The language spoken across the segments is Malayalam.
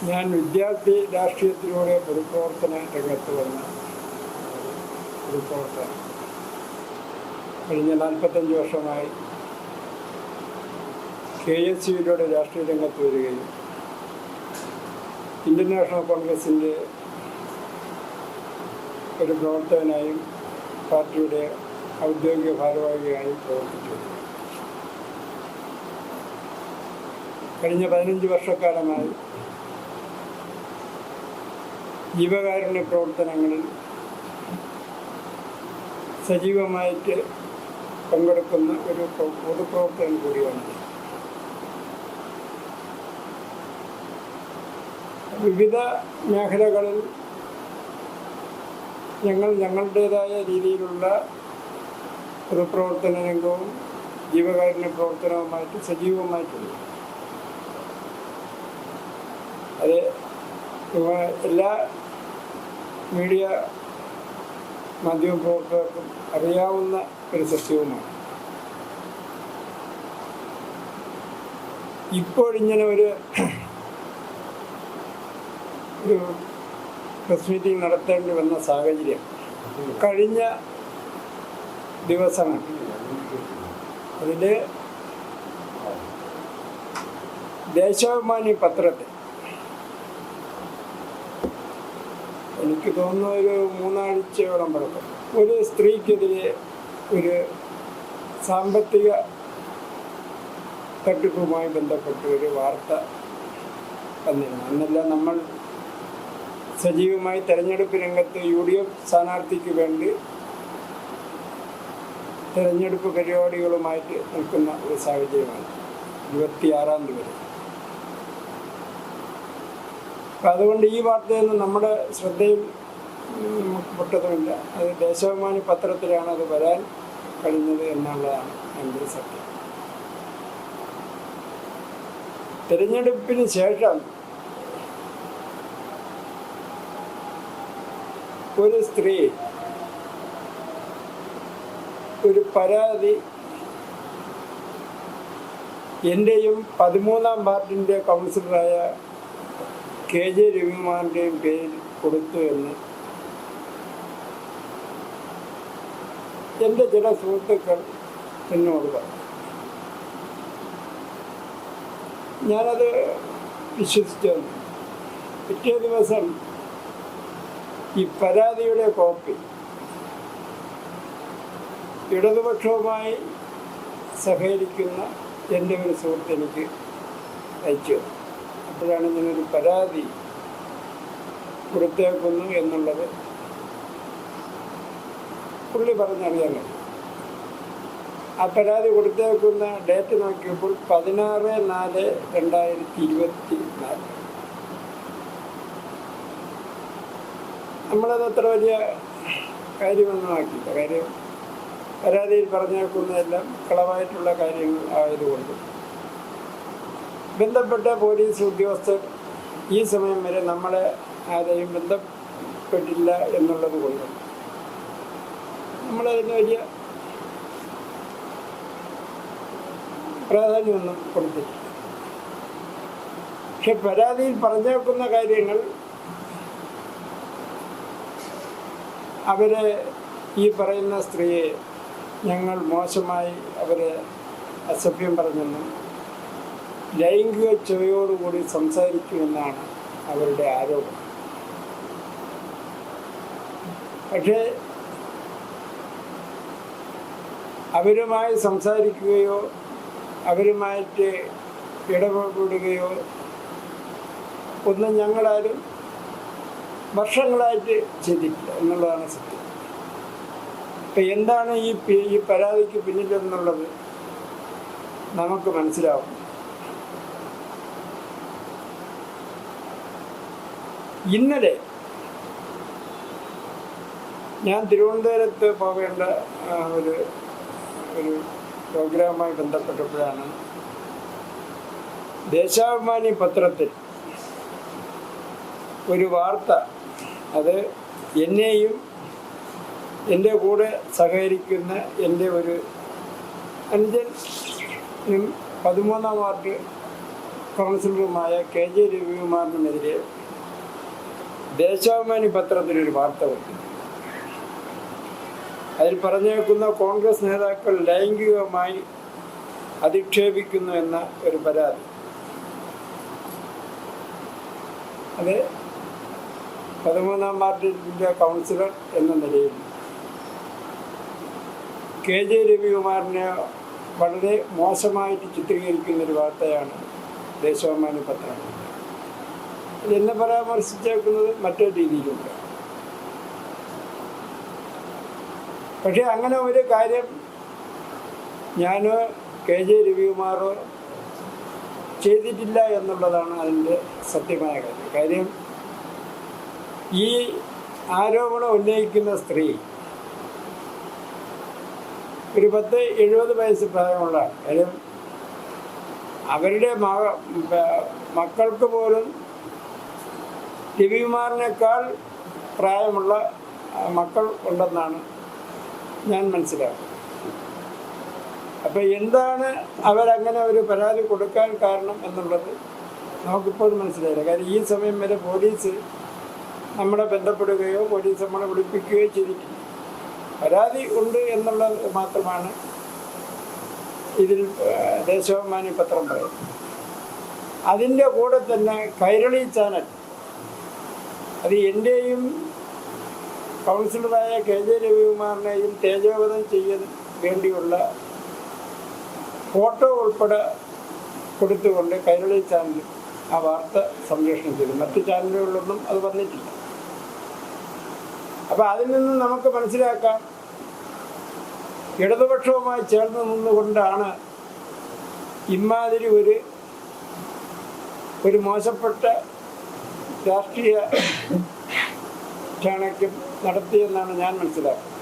ഞാൻ വിദ്യാർത്ഥി രാഷ്ട്രീയത്തിലൂടെ പൊതുപ്രവർത്തന രംഗത്ത് വന്ന ഒരു പ്രവർത്തനം കഴിഞ്ഞ നാൽപ്പത്തഞ്ച് വർഷമായി കെ എസ് യുയിലൂടെ രാഷ്ട്രീയ രംഗത്ത് വരികയും ഇന്ത്യൻ നാഷണൽ കോൺഗ്രസിന്റെ ഒരു പ്രവർത്തകനായും പാർട്ടിയുടെ ഔദ്യോഗിക ഭാരവാഹിയായും പ്രവർത്തിച്ചു കഴിഞ്ഞ പതിനഞ്ച് വർഷക്കാലമായി ജീവകാരുണ്യ പ്രവർത്തനങ്ങളിൽ സജീവമായിട്ട് പങ്കെടുക്കുന്ന ഒരു പ്ര- പൊതുപ്രവർത്തകൻ കൂടിയാണ്. വിവിധ മേഖലകളിൽ ഞങ്ങൾ ഞങ്ങളുടേതായ രീതിയിലുള്ള പൊതുപ്രവർത്തന രംഗവും ജീവകാരുണ്യ പ്രവർത്തനവുമായിട്ട് സജീവമായിട്ടുണ്ട് അത് എല്ലാ മീഡിയ മാധ്യമ മാധ്യമപ്രവർത്തകർക്കും അറിയാവുന്ന ഒരു സത്യവുമാണ്. ഇപ്പോഴിങ്ങനെ ഒരു ഒരു പ്രസ് മീറ്റിംഗ് നടത്തേണ്ടി വന്ന സാഹചര്യം കഴിഞ്ഞ ദിവസങ്ങൾ അതിൽ ദേശാഭിമാനി പത്രത്തിൽ എനിക്ക് തോന്നുന്നു ഒരു മൂന്നാഴ്ചയോളം പഴക്കം. ഒരു സ്ത്രീക്കെതിരെ ഒരു സാമ്പത്തിക തട്ടിപ്പുമായി ബന്ധപ്പെട്ട് ഒരു വാർത്ത വന്നിരുന്നു. അന്നെല്ലാം നമ്മൾ സജീവമായി തെരഞ്ഞെടുപ്പ് രംഗത്ത് യു ഡി എഫ് സ്ഥാനാർത്ഥിക്ക് വേണ്ടി തെരഞ്ഞെടുപ്പ് പരിപാടികളുമായിട്ട് നിൽക്കുന്ന ഒരു സാഹചര്യമാണ്. ഇരുപത്തിയാറാം തീയതി. അപ്പം അതുകൊണ്ട് ഈ വാർത്തയൊന്നും നമ്മുടെ ശ്രദ്ധയിൽ പെട്ടതുമില്ല അത് ദേശാഭിമാനി പത്രത്തിലാണ് അത് വരാൻ കഴിഞ്ഞത് എന്നുള്ളതാണ് എന്റെ സത്യം. തിരഞ്ഞെടുപ്പിന് ശേഷം ഒരു സ്ത്രീ ഒരു പരാതി എന്റെയും പതിമൂന്നാം വാർഡിന്റെ കൗൺസിലറായ കെ ജെ രവികുമാറിന്റെയും പേരിൽ കൊടുത്തു എന്ന് എന്റെ ചില സുഹൃത്തുക്കൾ എന്നോട് പറഞ്ഞു ഞാനത് വിശ്വസിച്ചു. പിറ്റേ ദിവസം ഈ പരാതിയുടെ കോപ്പി ഇടതുപക്ഷവുമായി സഹകരിക്കുന്ന എന്റെ ഒരു സുഹൃത്ത് എനിക്ക് അയച്ചു തന്നു. അപ്പോഴാണ് ഇങ്ങനൊരു പരാതി കൊടുത്തേക്കുന്നു എന്നുള്ളത് പുള്ളി പറഞ്ഞറിയാലോ. ആ പരാതി കൊടുത്തേക്കുന്ന ഡേറ്റ് നോക്കിയപ്പോൾ പതിനാറ് നാല് രണ്ടായിരത്തി ഇരുപത്തി നാല് നമ്മളത് അത്ര വലിയ കാര്യമൊന്നും ആക്കിയില്ല. കാര്യം പരാതിയിൽ പറഞ്ഞേക്കുന്നതെല്ലാം കളവായിട്ടുള്ള കാര്യങ്ങൾ ആയതുകൊണ്ട്. ബന്ധപ്പെട്ട പോലീസ് ഉദ്യോഗസ്ഥർ ഈ സമയം വരെ നമ്മളെ ആരെയും ബന്ധപ്പെട്ടില്ല എന്നുള്ളത് കൊണ്ട് നമ്മളതിന് വലിയ പ്രാധാന്യമൊന്നും കൊടുത്തില്ല പക്ഷെ പരാതിയിൽ പറഞ്ഞേക്കുന്ന കാര്യങ്ങൾ അവരെ ഈ പറയുന്ന സ്ത്രീയെ ഞങ്ങൾ മോശമായി അവരെ അസഭ്യം പറഞ്ഞെന്നും ലൈംഗിക ചുവയോടുകൂടി സംസാരിക്കുമെന്നാണ് അവരുടെ ആരോപണം. പക്ഷേ അവരുമായി സംസാരിക്കുകയോ അവരുമായിട്ട് ഇടപെടുകയോ ഒന്നും ഞങ്ങളാരും വർഷങ്ങളായിട്ട് ചെയ്തിട്ടില്ല എന്നുള്ളതാണ് സത്യം. ഇപ്പം എന്താണ് ഈ ഈ പരാതിക്ക് പിന്നിലെന്നുള്ളത് നമുക്ക് മനസ്സിലാവും. ഇന്നലെ ഞാൻ തിരുവനന്തപുരത്ത് പോകേണ്ട ഒരു ഒരു പ്രോഗ്രാമുമായി ബന്ധപ്പെട്ടപ്പോഴാണ് ദേശാഭിമാനി പത്രത്തിൽ ഒരു വാർത്ത. അത് എന്നെയും എന്റെ കൂടെ സഹകരിക്കുന്ന എന്റെ ഒരു അനുജനും പതിമൂന്നാം വാർഡ് കൗൺസിലറുമായ കെ ജെ രവികുമാറിനുമെതിരെ ദേശാഭിമാനി പത്രത്തിലൊരു വാർത്ത വയ്ക്കുന്നു അതിൽ പറഞ്ഞേക്കുന്ന കോൺഗ്രസ് നേതാക്കൾ ലൈംഗികമായി അധിക്ഷേപിക്കുന്നു എന്ന ഒരു പരാതി. അത് പതിമൂന്നാം വാർഡിന്റെ കൗൺസിലർ എന്ന നിലയിൽ കെ ജെ രവികുമാറിനെ വളരെ മോശമായിട്ട് ചിത്രീകരിക്കുന്ന ഒരു വാർത്തയാണ് ദേശാഭിമാനി പത്രം. എന്നെ പരാമർശിച്ചേക്കുന്നത് മറ്റേ രീതിയിലുണ്ട്. പക്ഷേ അങ്ങനെ ഒരു കാര്യം ഞാൻ കെ ജെ രവികുമാറോ ചെയ്തിട്ടില്ല എന്നുള്ളതാണ് അതിന്റെ സത്യമായ കാര്യം. കാര്യം ഈ ആരോപണം ഉന്നയിക്കുന്ന സ്ത്രീ ഒരു പത്ത് എഴുപത് വയസ്സ് പ്രായമുള്ള കാര്യം അവരുടെ മക മക്കൾക്ക് പോലും രവികുമാറിനേക്കാൾ പ്രായമുള്ള മക്കൾ ഉണ്ടെന്നാണ് ഞാൻ മനസ്സിലാക്കുന്നത്. അപ്പം എന്താണ് അവരങ്ങനെ ഒരു പരാതി കൊടുക്കാൻ കാരണം എന്നുള്ളത് നമുക്കിപ്പോൾ മനസ്സിലായില്ല. കാരണം ഈ സമയം വരെ പോലീസ് നമ്മളെ ബന്ധപ്പെടുകയോ പോലീസ് നമ്മളെ വിളിപ്പിക്കുകയോ ചെയ്തിരിക്കും പരാതി ഉണ്ട് എന്നുള്ളത് മാത്രമാണ് ഇതിൽ ദേശാഭിമാനി പത്രം പറയുന്നത്. അതിന്റെ കൂടെ തന്നെ കൈരളി ചാനൽ അത് എന്റെയും കൗൺസിലറായ കെ ജെ രവികുമാറിനെയും തേജോവധം ചെയ്യാൻ വേണ്ടിയുള്ള ഫോട്ടോ ഉൾപ്പെടെ കൊടുത്തുകൊണ്ട് കൈരളി ചാനൽ ആ വാർത്ത സംപ്രേഷണം ചെയ്തു. മറ്റു ചാനലുകളിലൊന്നും അത് വന്നിട്ടില്ല. അപ്പം അതിൽ നിന്ന് നമുക്ക് മനസ്സിലാക്കാം ഇടതുപക്ഷവുമായി ചേർന്ന് നിന്നുകൊണ്ടാണ് ഇമാതിരി ഒരു ഒരു മോശപ്പെട്ട രാഷ്ട്രീയ ചാണക്യം നടത്തിയെന്നാണ് ഞാൻ മനസ്സിലാക്കുന്നത്.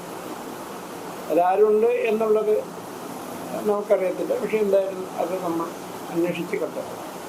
അതാരുണ്ട് എന്നുള്ളത് നമുക്കറിയത്തില്ല. പക്ഷെ എന്തായാലും അത് നമ്മൾ അന്വേഷിച്ച് കണ്ടെത്തണം